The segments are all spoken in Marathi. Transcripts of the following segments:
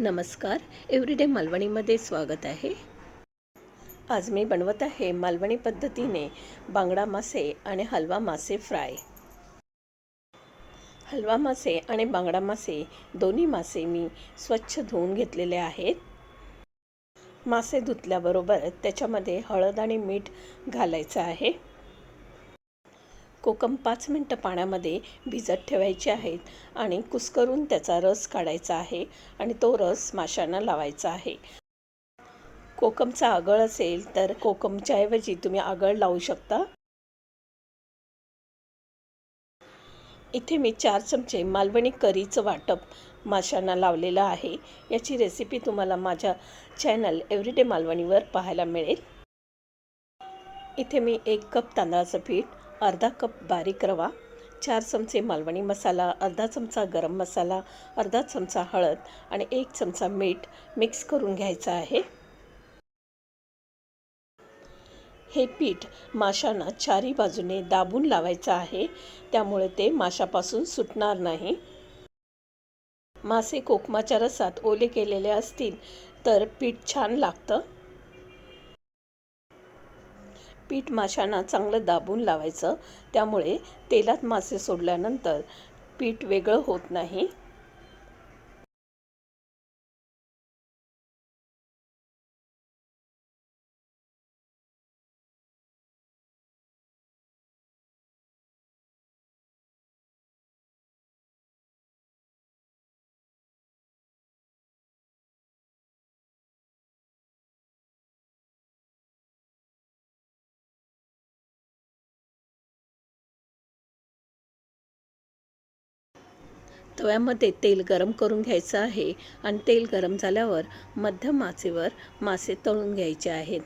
नमस्कार. एव्हरीडे मालवणीमध्ये स्वागत आहे. आज मी बनवत आहे मालवणी पद्धतीने बांगडा मासे आणि हलवा मासे फ्राय. हलवा मासे आणि बांगडा मासे दोन्ही मासे मी स्वच्छ धुवून घेतलेले आहेत. मासे धुतल्याबरोबर त्याच्यामध्ये हळद आणि मीठ घालायचं आहे. कोकम पाच मिनटं पाण्यामध्ये भिजत ठेवायचे आहेत आणि कुस्करून त्याचा रस काढायचा आहे आणि तो रस माशांना लावायचा आहे. कोकमचा आगळ असेल तर कोकमच्या ऐवजी तुम्ही आगळ लावू शकता. इथे मी चार चमचे मालवणी करीचं वाटप माशांना लावलेलं आहे. याची रेसिपी तुम्हाला माझ्या चॅनल एव्हरीडे मालवणीवर पाहायला मिळेल. इथे मी एक कप तांदळाचं पीठ अर्धा कप बारीक रवा चार चमचे मालवणी मसाला अर्धा चमचा गरम मसाला अर्धा चमचा हळद आणि एक चमचा मीठ मिक्स करून घ्यायचं आहे. हे पीठ माशांना चारी बाजूने दाबून लावायचं आहे त्यामुळे ते माशापासून सुटणार नाही. मासे कोकमाच्या रसात ओले केलेले असतील तर पीठ छान लागतं. पीठ माशांना चांगलं दाबून लावायचं. त्यामुळे तेलात मासे सोडल्यानंतर पीठ वेगळं होत नाही. तव्यामध्ये तेल गरम करून घ्यायचं आहे. आणि तेल गरम झाल्यावर मध्यम आचेवर मासे तळून घ्यायचे आहेत.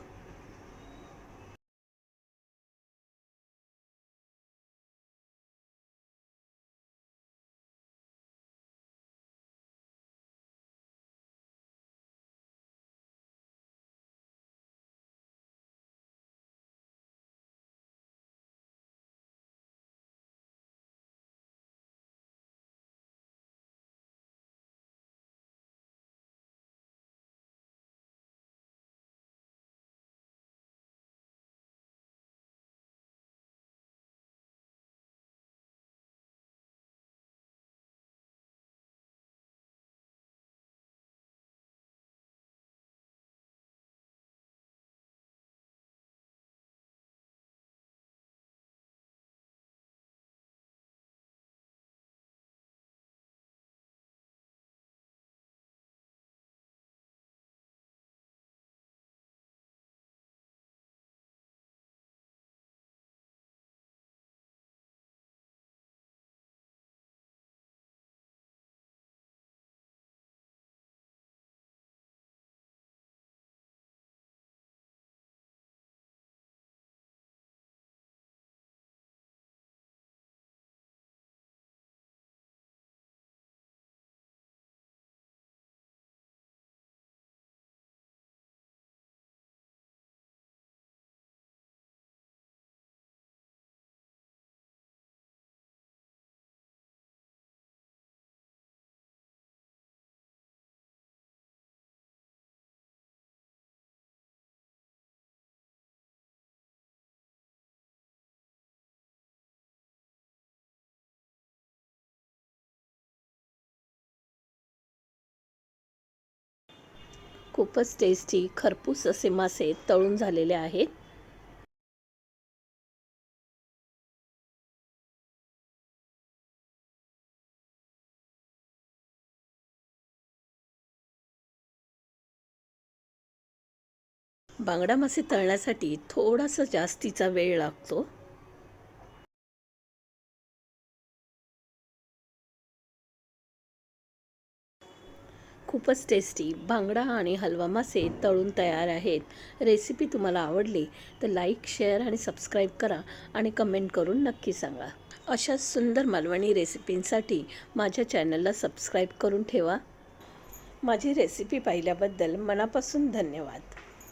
खूपच टेस्टी खरपूस असे मासे तळून झालेले आहेत. बांगडा मासे तळण्यासाठी थोडासा जास्तीचा वेळ लागतो. खूपच टेस्टी बांगडा आणि हलवा मासे तळून तयार आहेत. रेसिपी तुम्हाला आवडली तर लाईक शेअर आणि सबस्क्राईब करा आणि कमेंट करून नक्की सांगा. अशा सुंदर मालवणी रेसिपींसाठी माझ्या चॅनलला सबस्क्राईब करून ठेवा. माझी रेसिपी पाहिल्याबद्दल मनापासून धन्यवाद.